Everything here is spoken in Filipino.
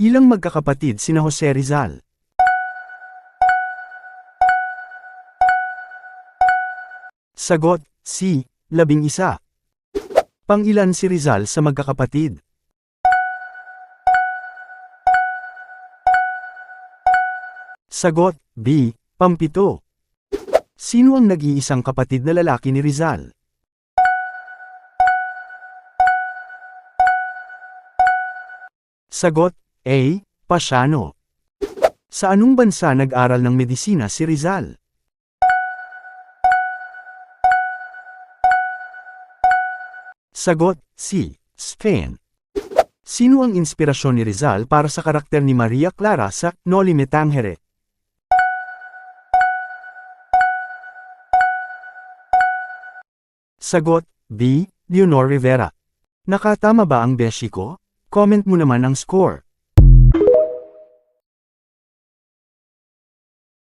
Ilang magkakapatid sina Jose Rizal? Sagot, C. Labing isa. Pangilan si Rizal sa magkakapatid? Sagot, B. Pampito. Sino ang nag-iisang kapatid na lalaki ni Rizal? Sagot, A. Pasiano. Sa anong bansa nag-aral ng medisina si Rizal? Sagot, C. Spain. Sino ang inspirasyon ni Rizal para sa karakter ni Maria Clara sa Noli Me Tangere? Sagot, B. Leonor Rivera. Nakatama ba ang beshi ko? Comment mo naman ang score.